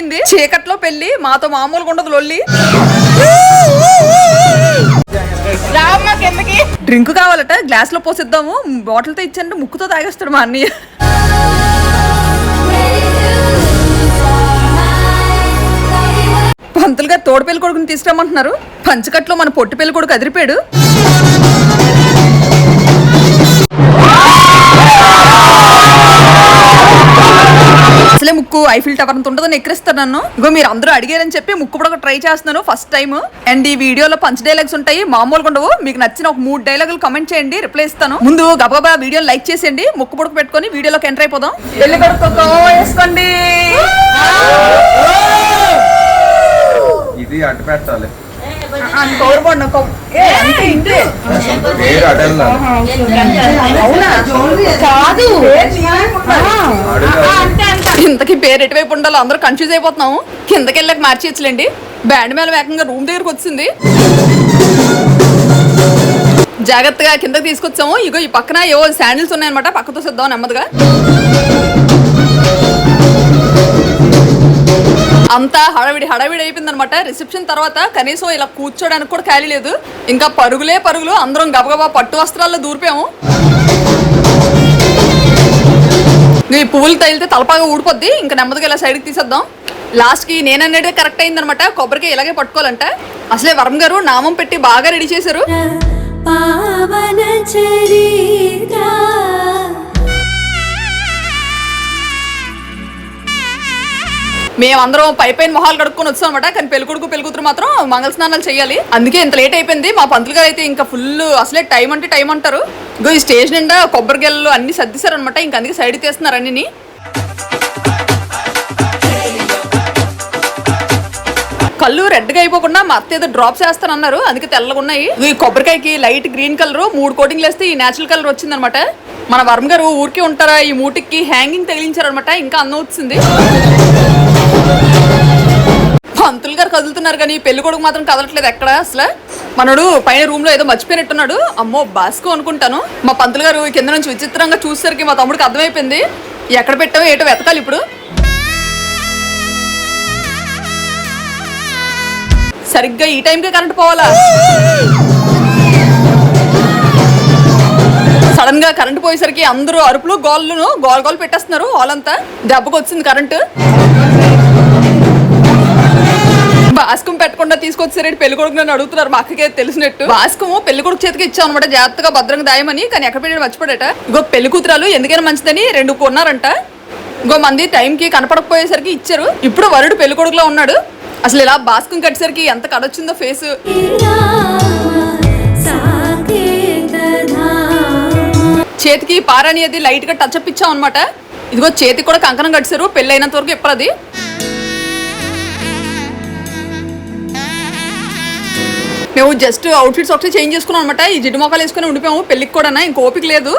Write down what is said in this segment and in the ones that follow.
అర్థమైంది చీకట్లో పెళ్ళి మాతో మామూలుగా ఉండదు లొల్లి. రామ్మ కిందకి డ్రింక్ కావాలట గ్లాస్లో పోసిద్దాము బాటిల్తో ఇచ్చానంటే ముక్కుతో తాగేస్తాడు మా అన్నయ్య. పంతులు గారు తోడు పెళ్ళి కొడుకుని తీసుకురమ్మంటున్నారు. పంచకట్లో మన పొట్టు పెళ్ళి కొడుకు అదిరిపాడు అసలే ముక్కు ఐఫిల్ టవర్ అంత ఉంటుందని ఎక్కిరిస్తాను నన్ను. ఇగో మీరు అందరూ అడిగారని చెప్పి ముక్కు కూడా ట్రై చేస్తున్నాను ఫస్ట్ టైం అండ్ ఈ వీడియోలో పంచ్ డైలాగ్స్ ఉంటాయి మామూలుగా ఉండవు. మీకు నచ్చిన ఒక మూడు డైలాగులు కమెంట్ చేయండి రిప్లై ఇస్తాను. ముందు గబగబా వీడియో లైక్ చేసేయండి ముక్కు పుడక పెట్టుకొని వీడియోలోకి ఎంటర్ అయిపోదాం. పెళ్ళి కొడుకు వేసుకోండి. ఇది అడ్డు పెట్టాలి. కోరుకోండి కాదు. ఇంతకీ పేరు ఎటువైపు ఉండాలో అందరూ కన్ఫ్యూజ్ అయిపోతున్నాము. కిందకి వెళ్ళాక మార్చేయచ్చులేండి. బ్యాండ్ మేళ వేగంగా రూమ్ దగ్గరకు వచ్చింది. జాగ్రత్తగా కిందకి తీసుకొచ్చాము. ఇగో ఈ పక్కన ఏవో శాండిల్స్ ఉన్నాయన్నమాట. పక్కతో సిద్దాం నెమ్మదిగా. అంతా హడావిడి హడావిడి అయిపోయింది అనమాట రిసెప్షన్ తర్వాత కనీసం ఇలా కూర్చోడానికి కూడా ఖాళీ లేదు. ఇంకా పరుగులే పరుగులు అందరం గబగబా పట్టు వస్త్రాల్లో దూరిపోయాము. ఈ పువ్వులు తగిలితే తలపాగా ఊడిపోద్ది. ఇంకా నెమ్మదిగా ఇలా సైడ్కి తీసేద్దాం. లాస్ట్కి నేననేది కరెక్ట్ అయిందనమాట కొబ్బరికి ఇలాగే పట్టుకోవాలంట. అసలే వరం గారు నామం పెట్టి బాగా రెడీ చేశారు. పావన చరిత్ర. మేమందరం పై పైన మొహాలు కడుక్కొని వచ్చాం అనమాట కానీ పెళ్ళికొడుకు పెళ్ళికూతురు మాత్రం మంగళ స్నానాలు చేయాలి. అందుకే ఇంత లేట్ అయిపోయింది. మా పంతులు గారు అయితే ఇంకా ఫుల్ అసలే టైం అంటే టైం అంటారు. ఇంకో ఈ స్టేజ్ నిండా కొబ్బరికెళ్ళు అన్ని సర్దిశారనమాట ఇంకా అందుకే సైడ్ తీస్తున్నారు అన్నిని. కళ్ళు రెడ్గా అయిపోకుండా మా అత్త ఏదో డ్రాప్స్ వేస్తానన్నారు అందుకే తెల్లగా ఉన్నాయి. ఈ కొబ్బరికాయకి లైట్ గ్రీన్ కలర్ మూడు కోటింగ్లు వేస్తే ఈ నేచురల్ కలర్ వచ్చిందనమాట మన వర్మ గారు ఊరికే ఉంటారా? ఈ మూటికి హ్యాంగింగ్ తగిలించారనమాట ఇంకా అందం వచ్చింది. పంతులు గారు కదులుతున్నారు కానీ పెళ్ళి కొడుకు మాత్రం కదలట్లేదు ఎక్కడ అసలు? మనడు పైన రూమ్లో ఏదో మర్చిపోయినట్టున్నాడు. అమ్మో బాస్కో అనుకుంటాను. మా పంతులు గారు కింద నుంచి విచిత్రంగా చూసేసరికి మా తమ్ముడికి అర్థమైపోయింది. ఎక్కడ పెట్టామో ఏటో వెతకాలి ఇప్పుడు. సరిగ్గా ఈ టైంకే కరెంట్ పోవాలా? సడన్గా కరెంట్ పోయేసరికి అందరూ అరుపులు గోళ్ళను గోల్ గోల్ పెట్టేస్తున్నారు. హాల్ అంతా దెబ్బకు వచ్చింది కరెంటు. బాస్కం పెట్టకుండా తీసుకొచ్చారండి పెళ్ళి కొడుకు నన్ను అడుగుతున్నారు. మా అక్కకే తెలిసినట్టు. బాస్కము పెళ్ళి కొడుకు చేతికి ఇచ్చాం అనమాట జాగ్రత్తగా భద్రంగా దాయమని. కానీ ఎక్కడ పెట్టాడు మర్చిపోడట ఇంకో పెళ్ళి కూతురాలు ఎందుకైనా మంచిదని రెండు కొన్నారంట. ఇంకో మంది టైంకి కనపడకపోయేసరికి ఇచ్చారు. ఇప్పుడు వరుడు పెళ్ళి కొడుకులో ఉన్నాడు. అసలు ఇలా బాస్కం కట్టేసరికి ఎంత కడొచ్చిందో ఫేస్. చేతికి పారాని అది లైట్గా టచ్ అప్ ఇచ్చాం అనమాట ఇదిగో చేతికి కూడా కంకణం కట్టారు పెళ్ళి అయినంత వరకు ఎప్పుడు అది మేము జస్ట్ అవుట్ఫిట్స్ ఒకటి చేంజ్ చేసుకున్నాం అనమాట ఈ జిడ్డు మొక్కలు వేసుకుని ఉండిపోయాము పెళ్ళికి కూడా ఇంక ఓపిక లేదు.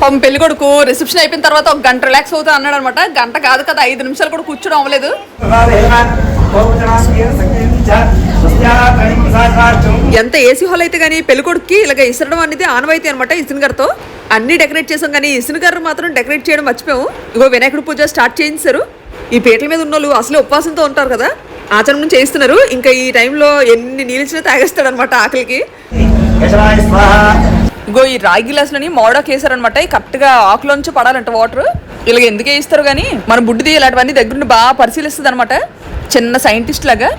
పాపం పెళ్ళి కొడుకు రిసెప్షన్ అయిపోయిన తర్వాత ఒక గంట రిలాక్స్ అవుతా అన్నాడు అనమాట గంట కాదు కదా ఐదు నిమిషాలు కూడా కూర్చోడం అవ్వలేదు. ఎంత ఏసీ హాల్ అయితే కానీ పెళ్ళి కొడుకుకి ఇలాగ ఇసరడం అనేది ఆనవాయితీ అనమాట ఇసిన్ గారితో. అన్ని డెకరేట్ చేసాం కానీ ఇసిన్ గారు మాత్రం డెకరేట్ చేయడం మర్చిపోయాము. ఇగో వినాయకుడు పూజ స్టార్ట్ చేయించారు. ఈ పేటల మీద ఉన్న వాళ్ళు అసలు ఉపవాసంతో ఉంటారు కదా. ఆచరణ చేయిస్తున్నారు. ఇంకా ఈ టైంలో ఎన్ని నీళ్ళు తాగేస్తాడు అనమాట ఆకలికి. ఇగో ఈ రాగి గ్లాసులని మోడక్ వేసారనమాట కరెక్ట్గా ఆకులోంచి పడాలంట వాటర్. ఇలాగ ఎందుకే వేయిస్తారు కానీ మన బుడ్డిది ఇలాంటివన్నీ దగ్గరుండి బాగా పరిశీలిస్తుంది అనమాట చిన్న సైంటిస్ట్ లాగా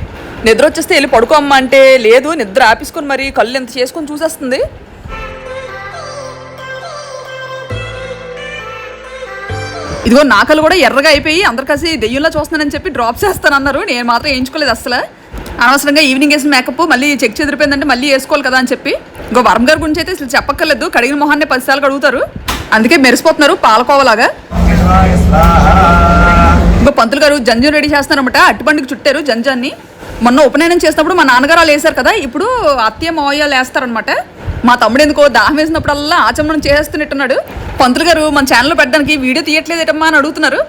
నిద్ర వచ్చేస్తే వెళ్ళి పడుకోమ్మా అంటే లేదు నిద్ర ఆపేసుకొని మరి కళ్ళు ఎంత చేసుకొని చూసేస్తుంది? ఇదిగో నాకలు కూడా ఎర్రగా అయిపోయి అందరు కలిసి దెయ్యంలో చూస్తున్నానని చెప్పి డ్రాప్ చేస్తానన్నారు. నేను మాత్రం వేయించుకోలేదు అసలు అనవసరంగా ఈవినింగ్ వేసిన మేకప్ మళ్ళీ చెక్ చెదిరిపోయిందంటే మళ్ళీ వేసుకోవాలి కదా అని చెప్పి. ఇంకో వరం గారి గురించి అయితే అసలు చెప్పక్కర్లేదు. కడిగిన మొహాన్ని పదిసార్లు కడుగుతారు. అందుకే మెరిసిపోతున్నారు పాలకోవలాగా. ఇంకో పంతులు గారు జంజం రెడీ చేస్తున్నారన్నమాట. అట్టుబండికి చుట్టారు జంజాన్ని. మొన్న ఉపనయనం చేసినప్పుడు మా నాన్నగారు వాళ్ళు వేశారు కదా ఇప్పుడు అత్తయ్య మావయ్య వేస్తారనమాట మా తమ్ముడు ఎందుకో దాహం వేసినప్పుడల్లా ఆచమనం చేసేస్తున్నట్టున్నాడు పంతులు గారు మన ఛానల్లో పెట్టడానికి వీడియో తీయట్లేదేటమ్మా అని అడుగుతున్నారు.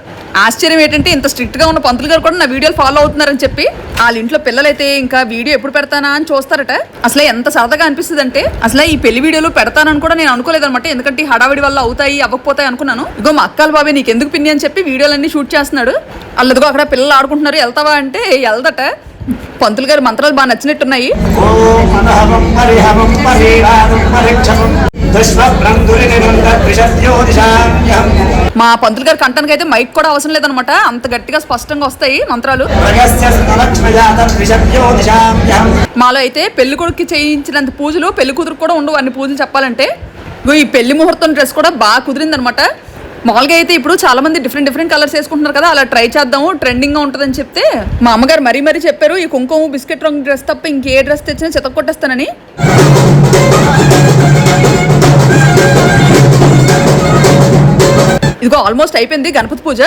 ఆశ్చర్యం ఏంటంటే ఇంత స్ట్రిక్ట్గా ఉన్న పంతులు గారు కూడా నా వీడియోలు ఫాలో అవుతున్నారని చెప్పి వాళ్ళ ఇంట్లో పిల్లలైతే ఇంకా వీడియో ఎప్పుడు పెడతానా అని చూస్తారట. అసలే ఎంత సరదాగా అనిపిస్తుంది అంటే అసలే ఈ పెళ్ళి వీడియోలు పెడతానని కూడా నేను అనుకోలేదన్నమాట. ఎందుకంటే హడావిడి వల్ల అవుతాయి అవ్వకపోతాయి అనుకున్నాను. ఇగో మా అక్కల బాబాయ్ నీకు ఎందుకు పిన్ని అని చెప్పి వీడియోలన్నీ షూట్ చేస్తున్నాడు. వాళ్ళదిగో అక్కడ పిల్లలు ఆడుకుంటున్నారు వెళ్తావా అంటే వెళ్దట. పంతులు గారి మంత్రాలు బాగా నచ్చినట్టున్నాయి. మా పంతులు గారి కంటానికి అయితే మైక్ కూడా అవసరం లేదనమాట అంత గట్టిగా స్పష్టంగా వస్తాయి మంత్రాలు. మాలో అయితే పెళ్ళి కొడుకు చేయించినంత పూజలు పెళ్ళి కూతురు కూడా ఉండవు అన్ని పూజలు చెప్పాలంటే. ఈ పెళ్ళి ముహూర్తం డ్రెస్ కూడా బాగా కుదిరిందనమాట మామూలుగా అయితే ఇప్పుడు చాలా మంది డిఫరెంట్ డిఫరెంట్ కలర్స్ వేసుకుంటున్నారు కదా అలా ట్రై చేద్దాము ట్రెండింగ్గా ఉంటుందని చెప్తే. మా అమ్మగారు మరీ మరీ చెప్పారు ఈ కుంకుమ బిస్కెట్ రంగు డ్రెస్ తప్ప ఇంకే డ్రెస్ తెచ్చినా చెత్త కొట్టేస్తానని ఇదిగో ఆల్మోస్ట్ అయిపోయింది గణపతి పూజ.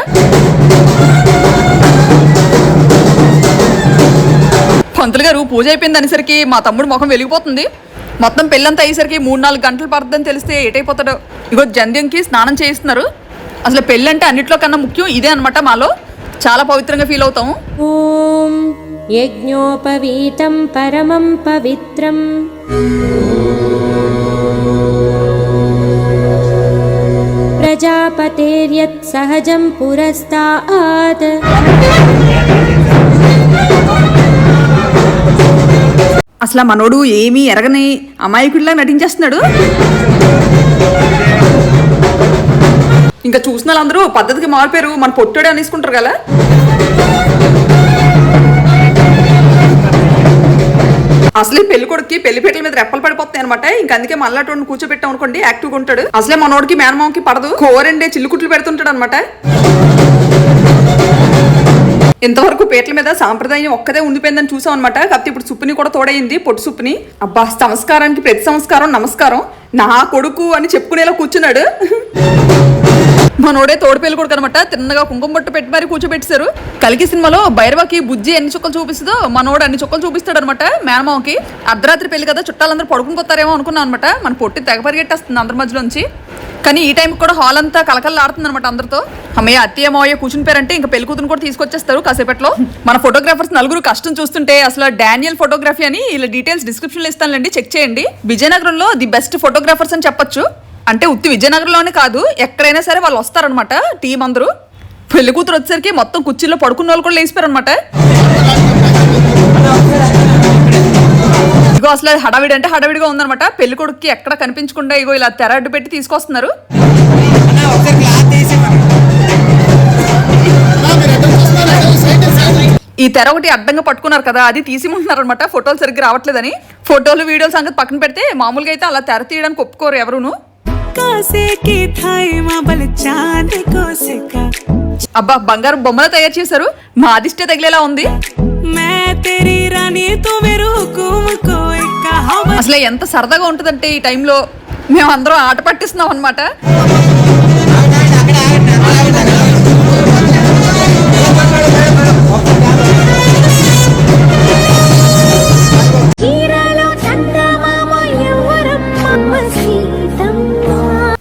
పంతులు గారు పూజ అయిపోయింది అనేసరికి మా తమ్ముడు ముఖం వెలిగిపోతుంది. మొత్తం పెళ్ళంతా అయ్యేసరికి మూడు నాలుగు గంటలు పడుతుందని తెలిస్తే ఏటైపోతాడో. ఇగో జంధ్యంకి స్నానం చేయిస్తున్నారు. అసలు పెళ్ళి అంటే అన్నిట్లో కన్నా ముఖ్యం ఇదే అనమాట మాలో. చాలా పవిత్రంగా ఫీల్ అవుతాము. ఓం యజ్ఞోపవీతం పరమం పవిత్రం. ప్రజాపతేర్యత్ సహజం పురస్తాత్. అసలు మనోడు ఏమీ ఎరగని అమాయకుడిలా నటించేస్తున్నాడు? ఇంకా చూసిన వాళ్ళందరూ పద్ధతికి మారిపోయారు. మన పొట్టోడే అనేసుకుంటారు కదా. అసలే పెళ్ళి కొడుకు పెళ్ళి పీటల మీద రెప్పలు పడిపోతాయి అనమాట ఇంకా అందుకే మళ్ళాటోడిని కూర్చోబెట్టాం అనుకోండి యాక్టివ్గా ఉంటాడు. అసలే మనోడికి మేనమామకి పడదు. కోరండే చిల్లుకుట్లు పెడుతుంటాడు అనమాట ఇంతవరకు పేట్ల మీద సాంప్రదాయం ఒక్కదే ఉండిపోయిందని చూసాం అనమాట కాకపోతే ఇప్పుడు సుప్పుని కూడా తోడైంది పొట్టు సుప్పుని. అబ్బా సంస్కారానికి ప్రతి సంస్కారం నమస్కారం. నా కొడుకు అని చెప్పుకునేలా కూర్చున్నాడు. మనోడే తోడుపేలు కొడుకు అనమాట. తిన్నగా కుంకుమ బొట్టు పెట్టి మరి కూర్చోబెట్టారు కలికి సినిమాలో భైరవకి బుజ్జి ఎన్ని చుక్కలు చూపిస్తుందో మనోడు అన్ని చుక్కలు చూపిస్తాడు అనమాట మేనమావకి. అర్ధరాత్రి పెళ్ళి కదా చుట్టాలందరూ పడుకుని పోతారేమో అనుకున్నాం అనమాట. మన పొట్టి తెగ పరిగెట్టేస్తుంది అందరి మధ్యలోంచి. కానీ ఈ టైంకి కూడా హాల్ అంతా కలకల్లా అనమాట అందరితో. అమ్మయ్య అత్తయ్య మావయ్య కూర్చుని పేరంటే ఇంకా పెళ్ళి కూతురు కూడా తీసుకొచ్చేస్తారు కాసేపట్లో. మన ఫోటోగ్రాఫర్స్ నలుగురు కష్టం చూస్తుంటే అసలు డానియల్ ఫోటోగ్రఫీ అని ఇలా డీటెయిల్స్ డిస్క్రిప్షన్లో ఇస్తానులేండి చెక్ చేయండి. విజయనగరంలో ది బెస్ట్ ఫోటోగ్రాఫర్స్ అని చెప్పొచ్చు. అంటే ఉత్తి విజయనగరంలోనే కాదు ఎక్కడైనా సరే వాళ్ళు వస్తారనమాట టీం అందరూ. పెళ్ళి కూతురు వచ్చేసరికి మొత్తం కుర్చీలో పడుకున్న వాళ్ళు కూడా లేచిపోయారు ఇదిగో అసలు హడావిడి అంటే హడావిడిగా ఉందనమాట పెళ్ళి కొడుక్కి ఎక్కడ కనిపించకుండా ఇగో ఇలా తెర అడ్డు పెట్టి తీసుకొస్తున్నారు. ఈ తెర ఒకటి అడ్డంగా పట్టుకున్నారు కదా అది తీసిమంటున్నారు అనమాట ఫోటోలు సరిగ్గా రావట్లేదని. ఫోటోలు వీడియోలు సంగతి పక్కన పెడితే మామూలుగా అయితే అలా తెర తీయడానికి ఒప్పుకోరు ఎవరును. అబ్బా బంగారు బొమ్మలు తయారు చేశారు. మా అదిష్ట తగిలేలా ఉంది. రాణి అసలు ఎంత సరదాగా ఉంటుందంటే ఈ టైంలో మేము అందరం ఆట పట్టిస్తున్నాం అనమాట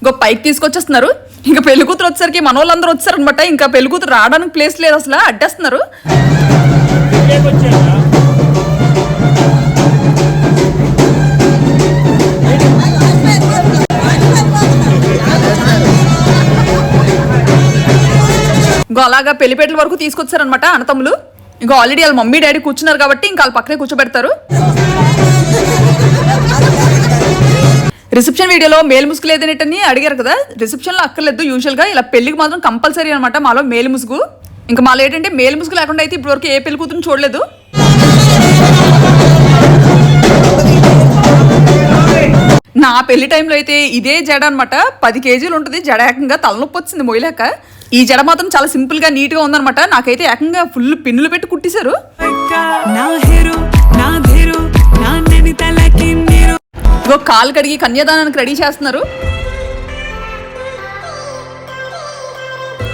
ఇంకో పైకి తీసుకొచ్చేస్తున్నారు. ఇంకా పెళ్ళి కూతురు వచ్చేసరికి మన వాళ్ళందరూ వచ్చారనమాట ఇంకా పెళ్ళి కూతురు రావడానికి ప్లేస్ లేదు అసలు. అడ్డేస్తున్నారు. అలాగా పెళ్ళిపేటల వరకు తీసుకొచ్చారనమాట అన్నతమ్ములు. ఇంకా ఆల్రెడీ వాళ్ళ మమ్మీ డాడీ కూర్చున్నారు కాబట్టి ఇంకా వాళ్ళ పక్కనే కూర్చోబెడతారు. రిసెప్షన్ వీడియోలో మేలు ముసుగు లేదనేటని అడిగారు కదా. రిసెప్షన్లో అక్కర్లేదు యూజువల్గా ఇలా పెళ్ళికి మాత్రం కంపల్సరీ అనమాట మాలో మేలు ముసుగు. ఇంకా మాలో ఏంటంటే మేలు ముసుగు లేకుండా అయితే ఇప్పటివరకు ఏ పెళ్ళి కూతురు చూడలేదు. నా పెళ్ళి టైంలో అయితే ఇదే జడ అనమాట పది కేజీలు ఉంటుంది జడ ఏకంగా తలనొప్పి వచ్చింది మొయ్యలేక. ఈ జడ మాత్రం చాలా సింపుల్గా నీట్గా ఉందన్నమాట. నాకైతే ఏకంగా ఫుల్ పిన్నులు పెట్టి కుట్టేశారు. ఇగో కాలు కడిగి కన్యాదానానికి రెడీ చేస్తున్నారు.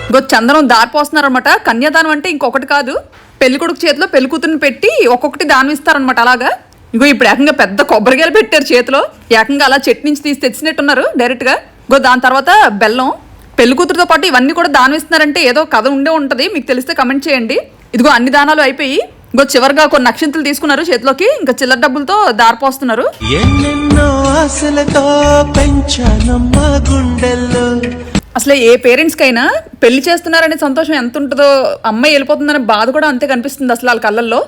ఇగో చందనం దారిపోస్తున్నారు అనమాట కన్యాదానం అంటే ఇంకొకటి కాదు. పెళ్ళి కొడుకు చేతిలో పెళ్ళి కూతురుని పెట్టి ఒక్కొక్కటి దానం ఇస్తారనమాట అలాగా. ఇగో ఇప్పుడు ఏకంగా పెద్ద కొబ్బరికాయలు పెట్టారు చేతిలో. ఏకంగా అలా చెట్టు నుంచి తీసి తెచ్చినట్టున్నారు డైరెక్ట్గా ఇగో దాని తర్వాత బెల్లం. పెళ్ళి కూతురుతో పాటు ఇవన్నీ కూడా దానం ఇస్తున్నారంటే ఏదో కథ ఉండే ఉంటది. మీకు తెలిస్తే కమెంట్ చేయండి. ఇదిగో అన్ని దానాలు అయిపోయి ఇంకో చివరిగా కొన్ని నక్షంతులు తీసుకున్నారు చేతిలోకి. ఇంకా చిల్లర డబ్బులతో దారిపోస్తున్నారు. అసలు ఏ పేరెంట్స్ కైనా పెళ్ళి చేస్తున్నారనే సంతోషం ఎంత ఉంటుందో అమ్మాయి వెళ్ళిపోతుందనే బాధ కూడా అంతే కనిపిస్తుంది అసలు వాళ్ళ కళ్ళల్లో.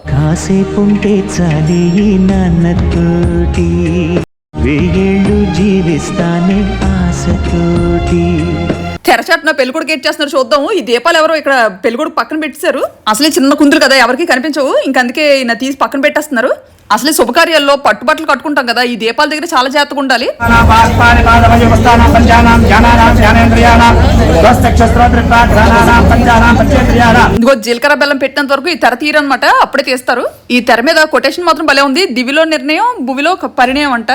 జీవిస్తానే ఆశతోటి తెరచాటున పెళ్ళికొడుకు ఏం చేస్తున్నారు చూద్దాము. ఈ దీపాలు ఎవరో ఇక్కడ పెళ్ళికొడుకు పక్కన పెట్టేశారు. అసలే చిన్న కుందులు కదా ఎవరికి కనిపించవు. ఇంకందుకే ఈయన తీసి పక్కన పెట్టేస్తున్నారు. అసలే శుభకార్యాల్లో పట్టుబట్టలు కట్టుకుంటాం కదా ఈ దీపాల దగ్గర చాలా జాగ్రత్తగా ఉండాలి. ఇదిగో జీలకర్ర బెల్లం పెట్టినంత వరకు ఈ తెర తీరనమాట అప్పుడే తీస్తారు. ఈ తెర మీద కొటేషన్ మాత్రం భలే ఉంది. దివిలో నిర్ణయం భువిలో పరిణయం అంట.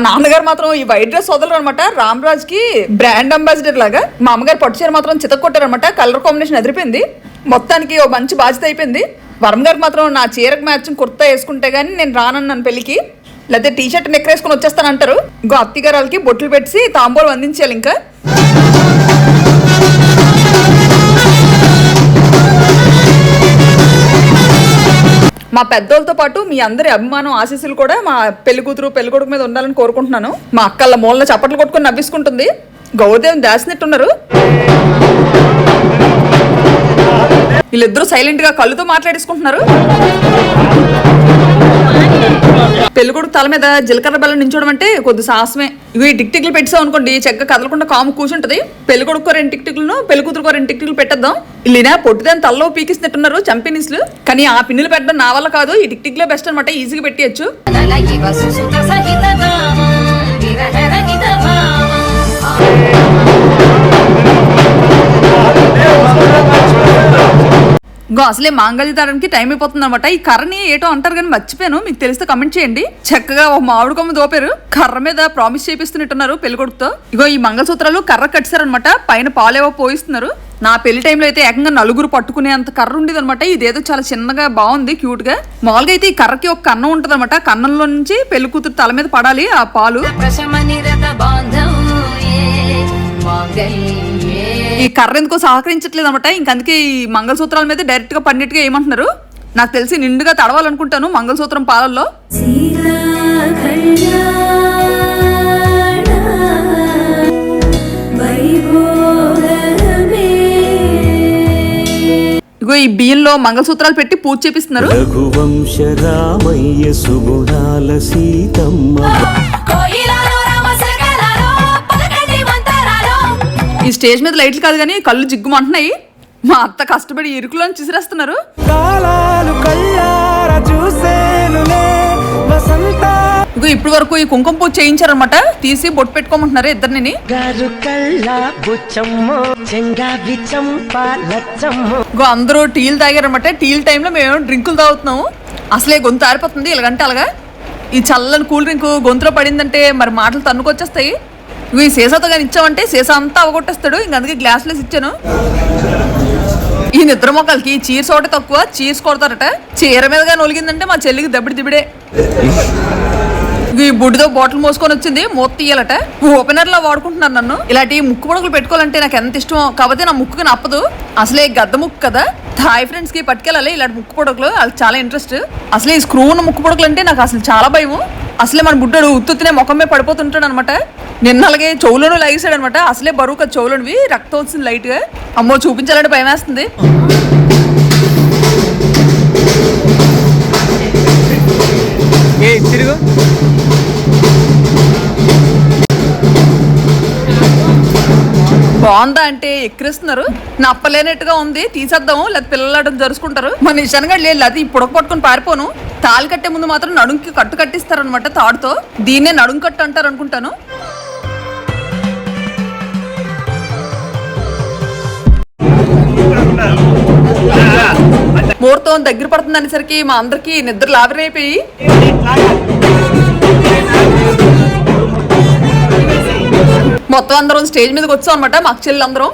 మా నాన్నగారు మాత్రం ఈ వైట్ డ్రెస్ వదలరు అనమాట రామ్రాజ్కి బ్రాండ్ అంబాసిడర్ లాగా మా అమ్మగారు పట్టు చీర మాత్రం చితక్కొట్టారనమాట కలర్ కాంబినేషన్ ఎదిరిపోయింది. మొత్తానికి ఓ మంచి బాధ్యత అయిపోయింది. వరం గారు మాత్రం నా చీరకు మ్యాచింగ్ కుర్తా వేసుకుంటే గానీ నేను రానన్నాను పెళ్ళికి లేకపోతే టీ షర్ట్ నెక్ వేసుకుని వచ్చేస్తానంటారు. ఇంకో అత్తిగారాలకి బొట్లు పెట్టి తాంబూలు అందించాలి ఇంకా. మా పెద్దోళ్ళతో పాటు మీ అందరి అభిమానం ఆశీస్సులు కూడా మా పెళ్ళి కూతురు పెళ్ళి కొడుకు మీద ఉండాలని కోరుకుంటున్నాను. మా అక్కల మూలన చప్పట్లు కొట్టుకొని నవ్విసుకుంటుంది గౌరదేవం దాసినట్టున్నారు. వీళ్ళిద్దరూ సైలెంట్గా కళ్ళుతో మాట్లాడేసుకుంటున్నారు. పెళ్ళికొడుకు తల మీద జీలకర్ర బెల్లం నించోడం అంటే కొద్ది సాహసమే. ఇవి టిక్టిక్లు పెట్టావు అనుకోండి చక్కగా కదలకుండా కాము కూర్చుంటది పెళ్ళి కొడుకు రెండు టిక్టిక్లను పెళ్ళి కూతురుకో రెండు టిక్టిక్లు పెట్టేద్దాం. ఇల్లినా పొట్టిదాని తలలో పీకిస్తున్నట్టున్నారు చంపినీస్లు కానీ ఆ పిన్నులు పెట్టడం నా వల్ల కాదు ఈ టిక్టిక్లే బెస్ట్ అనమాట ఈజీగా పెట్టేయచ్చు. ఇంకో అసలే మాంగళ్య దారానికి టైం అయిపోతుంది అనమాట ఈ కర్రని ఏటో అంటారు కానీ మర్చిపోయాను. మీకు తెలిస్తే కమెంట్ చేయండి. చక్కగా ఒక మామిడి కొమ్మ దోపారు. కర్ర మీద ప్రామిస్ చేపిస్తున్నట్టున్నారు పెళ్ళికొడుకుతో. ఇగో ఈ మంగళసూత్రాలు కర్ర కట్టారనమాట పైన పాలేవో పోయిస్తున్నారు. నా పెళ్ళి టైంలో అయితే ఏకంగా నలుగురు పట్టుకునే అంత కర్ర ఉండేది అనమాట ఇదేదో చాలా చిన్నగా బాగుంది క్యూట్గా. మామూలుగా అయితే ఈ కర్రకి ఒక కన్నం ఉంటది అనమాట కన్నంలో నుంచి పెళ్ళి కూతురు తల మీద పడాలి ఆ పాలు. ఈ కర్ర ఎందుకో సహకరించట్లేదు అనమాట ఇంకందుకే ఈ మంగళసూత్రాల మీద డైరెక్ట్గా పన్నట్టుగా ఏమంటున్నారు? నాకు తెలిసి నిండుగా తడవాలనుకుంటాను మంగళసూత్రం పాలల్లో. ఇగో ఈ బియ్యంలో మంగళసూత్రాలు పెట్టి పూజ చేపిస్తున్నారు. రఘువంశ రామయ్య సుగుణాల సీతమ్మ. ఈ స్టేజ్ మీద లైట్లు కాదు కానీ కళ్ళు జిగ్గుమంటున్నాయి. మా అత్త కష్టపడి ఇరుకులో చిసిరేస్తున్నారు. ఇగో ఇప్పటి వరకు ఈ కుంకుమ పూజ చేయించారనమాట తీసి బొట్టు పెట్టుకోమంటున్నారు ఇద్దరిని. ఇగో అందరూ టీలు తాగారనమాట టీల్ టైంలో మేము డ్రింకులు తాగుతున్నాము. అసలే గొంతు ఆరిపోతుంది. ఇలాగంటే అలాగా. ఈ చల్లని కూల్ డ్రింక్ గొంతులో పడిందంటే మరి మాటలు తన్నుకొచ్చేస్తాయి. ఇవి సీసాతో కానీ ఇచ్చామంటే సీసా అంతా అవగొట్టేస్తాడు. ఇంక అందుకే గ్లాసులేసి ఇచ్చాను. ఈ నిద్ర మొక్కలకి చీర్స్ ఒకటి తక్కువ చీర్స్ కొడతారట. చీర మీదగా నొలిగిందంటే మా చెల్లికి దబ్బిడి. దిబిడే ఈ బుడ్డితో బాటిల్ మోసుకొని వచ్చింది మూత తీయాలట. ఓపెనర్ లా వాడుకుంటున్నారు నన్ను. ఇలాంటి ముక్కు పొడకలు పెట్టుకోవాలంటే నాకు ఎంత ఇష్టమో కాకపోతే నా ముక్కుకి నప్పదు. అసలే గద్ద ముక్కు కదా. థాయ్ ఫ్రెండ్స్కి పట్టుకెళ్ళాలి ఇలాంటి ముక్కు పొడకలు వాళ్ళకి చాలా ఇంట్రెస్ట్ అసలే ఈ స్క్రూ ఉన్న ముక్కు పొడకలు అంటే నాకు అసలు చాలా భయం అసలే మన బుడ్డడు ఉత్తునే ముఖం మీద పడిపోతుంటాడు అనమాట నిన్న అలాగే చెవులను లాగేశాడు అనమాట అసలే బరువు కదా చెవులనివి రక్తం వచ్చింది లైట్గా. అమ్మో చూపించాలంటే భయం వేస్తుంది. తిరుగు బాగుందా అంటే ఎక్కిరిస్తున్నారు. నప్పలేనట్టుగా ఉంది. తీసేద్దాము లేదా పిల్లలు జరుచుకుంటారు. మన నిజంగా లేదు అది ఇప్పుడు పట్టుకొని పారిపోను. తాళి కట్టే ముందు మాత్రం నడుంకి కట్టు కట్టిస్తారనమాట తాడుతో. దీన్నే నడుం కట్టు అంటారు అనుకుంటాను. ముహూర్తం దగ్గర పడుతుంది అనేసరికి మా అందరికి నిద్ర లావిరైపోయి. మొత్తం అందరం స్టేజ్ మీదకి వచ్చాం అనమాట మా చెల్లి అందరం.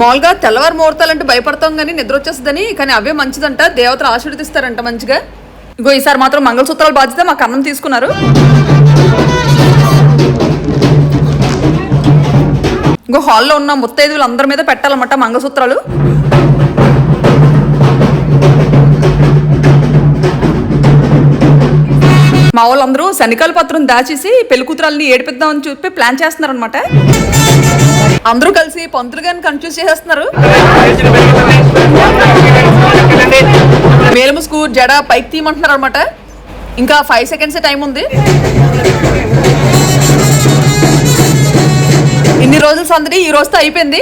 మామూలుగా తెల్లవారు ముహూర్తాలంటే భయపడతాం కానీ నిద్ర వచ్చేస్తుందని కానీ అవే మంచిదంట దేవతలు ఆశీర్వదిస్తారంట మంచిగా. ఇగో ఈసారి మాత్రం మంగళసూత్రాలు బాధ్యత మాకు అన్నం తీసుకున్నారు. ఇంకో హాల్లో ఉన్న ముత్తైదువులు అందరి మీద పెట్టాలన్నమాట మంగళసూత్రాలు. మా వాళ్ళందరూ శనికాల పత్రం దాచేసి పెళ్ళి కూతురాలని ఏడిపిద్దామని చెప్పి ప్లాన్ చేస్తున్నారనమాట అందరూ కలిసి పంతులు గారిని కన్ఫ్యూజ్ చేసేస్తున్నారు. మేలుముసుకు జడ పైకి తీయమంటున్నారు అనమాట ఇంకా ఫైవ్ సెకండ్స్ టైం ఉంది. ఇన్ని రోజుల సందడి ఈ రోజుతో అయిపోయింది.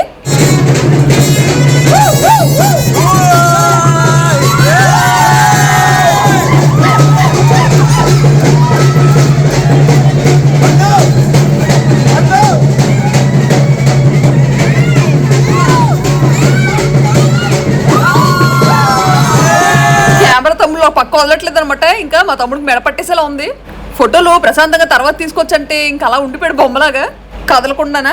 కెమెరా తమ్ముడు పక్క వదలట్లేదు అనమాట ఇంకా మా తమ్ముడికి మెడపట్టేసేలా ఉంది. ఫోటోలు ప్రశాంతంగా తర్వాత తీసుకొచ్చంటే ఇంకా అలా ఉండిపోయాడు బొమ్మలాగా. కదలకుండానా?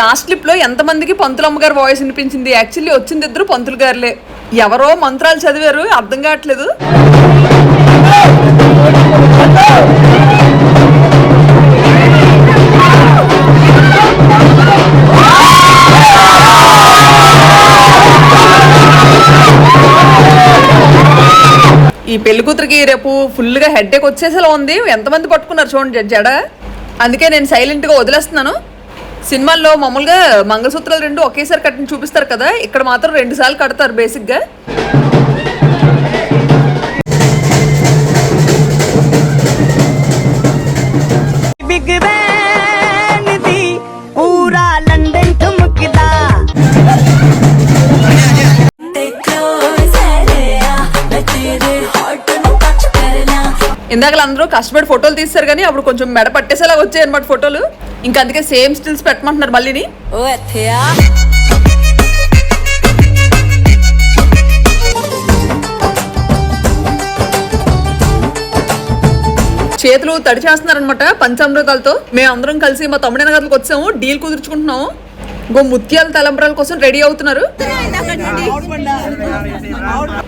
లాస్ట్ క్లిప్లో ఎంతమందికి ఎంత పంతులు అమ్మగారు వాయిస్ వినిపించింది? యాక్చువల్లీ వచ్చింది ఇద్దరు పంతులు గారులే. ఎవరో మంత్రాలు చదివారు అర్థం కావట్లేదు. ఈ పెళ్ళి కూతురికి రేపు ఫుల్గా హెడ్ ఏక్ వచ్చేసేలా ఉంది. ఎంతమంది పట్టుకున్నారు చూడండి జడ అందుకే నేను సైలెంట్గా వదిలేస్తున్నాను. సినిమాల్లో మామూలుగా మంగళసూత్రాలు రెండు ఒకేసారి కట్టిన చూపిస్తారు కదా ఇక్కడ మాత్రం రెండు సార్లు కడతారు బేసిక్గా బిగ్ బ్యాన్ ది పూరా లండన్ ఠుమకదా ఇందాక అందరూ కష్టపడి ఫోటోలు తీస్తారు కానీ అప్పుడు కొంచెం మెడ పట్టేసేలా వచ్చాయి అనమాట ఫోటోలు. ఇంకా అందుకే సేమ్ స్టిల్స్ పెట్టమంటున్నారు మళ్ళీని. చేతులు తడి చేస్తున్నారనమాట పంచామృతాలతో మేము అందరం కలిసి మా తమ్ముడి నగర్లకు వచ్చాము డీల్ కుదుర్చుకుంటున్నాము. ఇంకో ముత్యాల తలంబరాల కోసం రెడీ అవుతున్నారు.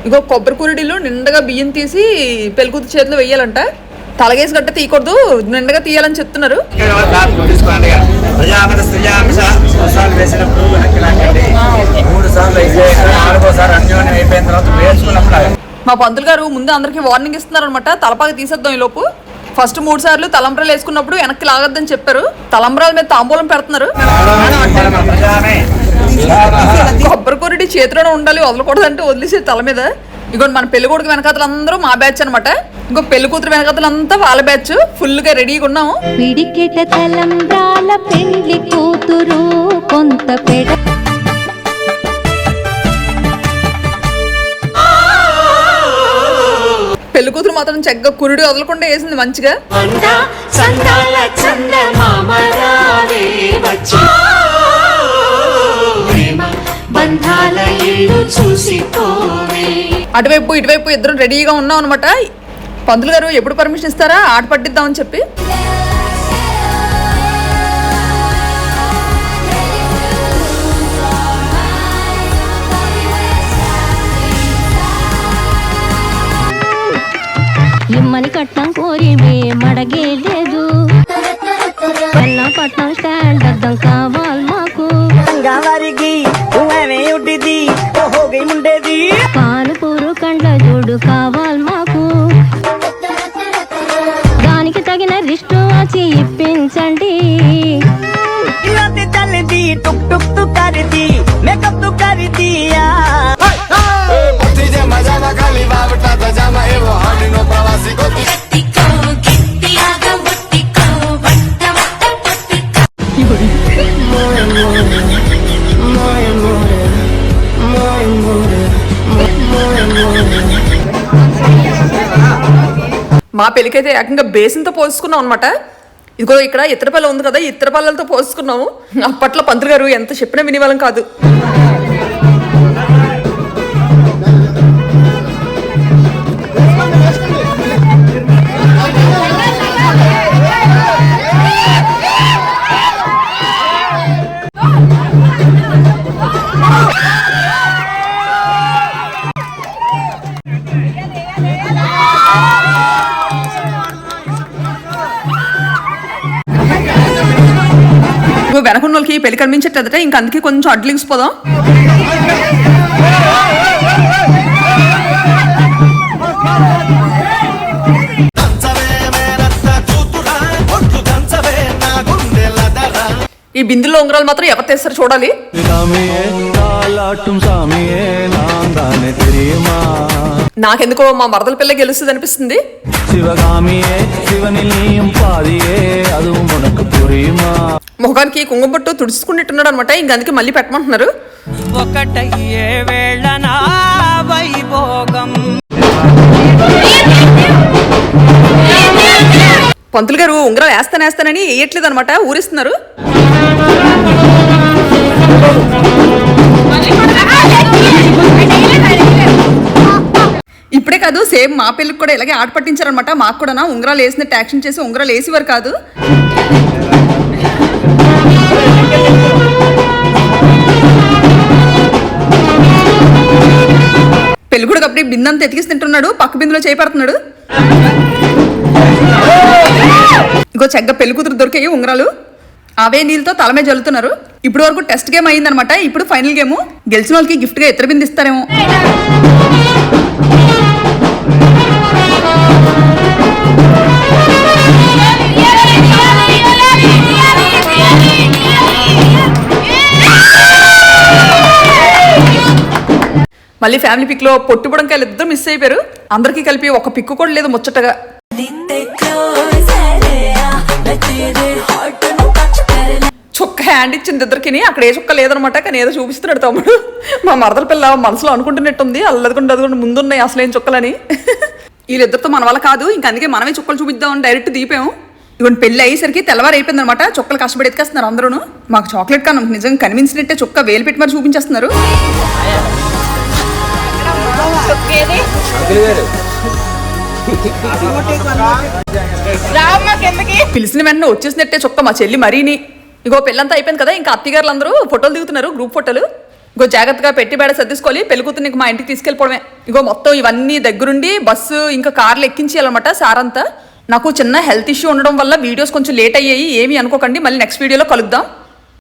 ఇంకో కొబ్బరి కూరడీలు నిండగా బియ్యం తీసి పెళ్ళికూతురు చేతిలో వెయ్యాలంట తలగేసి గట్ట తీయకూడదు నిండగా తీయాలని చెప్తున్నారు. మా పంతులు గారు ముందు అందరికి వార్నింగ్ ఇస్తున్నారు అనమాట తలపాకి తీసేద్దాం ఈ లోపు ఫస్ట్ మూడు సార్లు తలంబ్రాలు వేసుకున్నప్పుడు వెనక్కి లాగొద్దని చెప్పారు. తలంబ్రాల మీద తాంబూలం పెడుతున్నారు. ప్రజామే కొబ్బరి చేతిలోనే ఉండాలి వదలకూడదంటే వదిలేసి తల మీద. ఇగోండి మన పెళ్ళి కొడుకు వెనకాతలు అందరూ మా బ్యాచ్ అనమాట ఇంకో పెళ్ళి కూతురు వెనకాతలు అంతా వాళ్ళ బ్యాచ్. ఫుల్గా రెడీగా ఉన్నాము. పిడికిట తలంబ్రాల పెండ్లి కూతురు కొంత పెడ పెళ్ళి కూతురు మాత్రం చక్కగా కురుడి వదలకుండా వేసింది మంచిగా. అటువైపు ఇటువైపు ఇద్దరం రెడీగా ఉన్నాం అనమాట పంతులు గారు ఎప్పుడు పర్మిషన్ ఇస్తారా? ఆట పట్టిద్దామని చెప్పి. ఇమ్మని కట్నం కోరి మడగే లేదు పట్నం స్టాండ్ అర్థం కావాలి ఓ గై ముండేది పాలు పూరు కండ్ల జోడు కావాలి మాకు. దానికి తగిన రిస్టు వచ్చి ఇప్పించండి. ఇలాంటి తల్లిది టుక్ టుక్ టుక్ కరిది మేకప్ कर పెళ్ళికైతే ఏకంగా బేసిన్తో పోసుకున్నాం అనమాట ఇదిగో ఇక్కడ ఇత్తరపల్ల ఉంది కదా ఇతర ఇత్తరపల్లలతో పోసుకున్నాము అప్పట్లో పంతులు గారు ఎంత చెప్పినా వినేవాళ్ళం కాదు. ఇక్కడ వాళ్ళకి పెళ్ళి ఇంక అందుకే కొంచెం అడ్లింగ్స్ పోదాం. ఈ బిందులో ఉంగరాలు మాత్రం ఎవరు తెస్తారు చూడాలి. నాకెందుకో మా మరదల పిల్ల గెలుస్తుంది అనిపిస్తుంది. శివగామియే శివనిలయం పాదియే అదు ముఖానికి కుంగుబొట్టు తుడుచుకున్నట్టున్నాడు అనమాట ఇంక అందుకే మళ్ళీ పెట్టమంటున్నారు. వైభోగం. పంతులు గారు ఉంగరాలు వేస్తాను వేస్తానని వేయట్లేదు అనమాట ఊరిస్తున్నారు ఇప్పుడే కాదు సేమ్ మా పెళ్ళికి కూడా ఇలాగే ఆట పట్టించారనమాట మాకు కూడా ఉంగరాలు వేసినట్టు యాక్షన్ చేసి ఉంగరాలు వేసేవారు కాదు. పెళ్ళి కూడా బిందంతా ఎతికిసి తింటున్నాడు పక్క బిందులో చేపడుతున్నాడు ఇంకో చెగ్గ పెళ్ళి కూతురు దొరికాయి ఉంగరాలు. అవే నీళ్ళతో తలమే జల్లుతున్నారు. ఇప్పుడు వరకు టెస్ట్ గేమ్ అయిందనమాట ఇప్పుడు ఫైనల్ గేమ్. గెలిచిన వాళ్ళకి గిఫ్ట్గా ఇతర ఇస్తారేమో. మళ్ళీ ఫ్యామిలీ పిక్లో పొట్టుబుడంకాయలు ఇద్దరు మిస్ అయిపోయారు. అందరికీ కలిపి ఒక పిక్ కూడా లేదు ముచ్చటగా. చుక్క హ్యాండ్ ఇచ్చింది ఇద్దరికి అక్కడ ఏ చుక్క లేదనమాట కానీ ఏదో చూపిస్తున్నాడు తమ్ముడు. మా మరదల పిల్ల మనసులో అనుకుంటున్నట్టుంది. అల్లదుకుండా అదికుండా ముందున్నాయి అసలు ఏం చుక్కలని. వీళ్ళిద్దరితో మన వల్ల కాదు. ఇంక అందుకే మనమే చుక్కలు చూపిద్దామని డైరెక్ట్ దీపాము. ఇవన్నీ పెళ్ళి అయ్యేసరికి తెల్లవారు అయిపోయింది అనమాట చుక్కలు కష్టపడి ఎత్తుకేస్తున్నారు అందరూ మాకు చాక్లెట్ కన్నా నిజంగా కనిపించినట్టే చుక్క వేలు పెట్టి మరి చూపించేస్తున్నారు. పిలిచిన వెంటనే వచ్చేసినట్టే చుక్క మా చెల్లి మరీని. ఇగో పెళ్ళంతా అయిపోయింది కదా ఇంకా అత్తగారులు అందరూ ఫోటోలు దిగుతున్నారు గ్రూప్ ఫోటోలు. ఇంకో జాగ్రత్తగా పెట్టి బేడ సర్దిసుకోవాలి. పెళ్ళికూతురు నీకు మా ఇంటికి తీసుకెళ్ళిపోవడమే. ఇగో మొత్తం ఇవన్నీ దగ్గరుండి బస్సు ఇంకా కార్లు ఎక్కించేయాలన్నమాట సారంతా. నాకు చిన్న హెల్త్ ఇష్యూ ఉండడం వల్ల వీడియోస్ కొంచెం లేట్ అయ్యాయి. ఏమీ అనుకోకండి. మళ్ళీ నెక్స్ట్ వీడియోలో కలుద్దాం.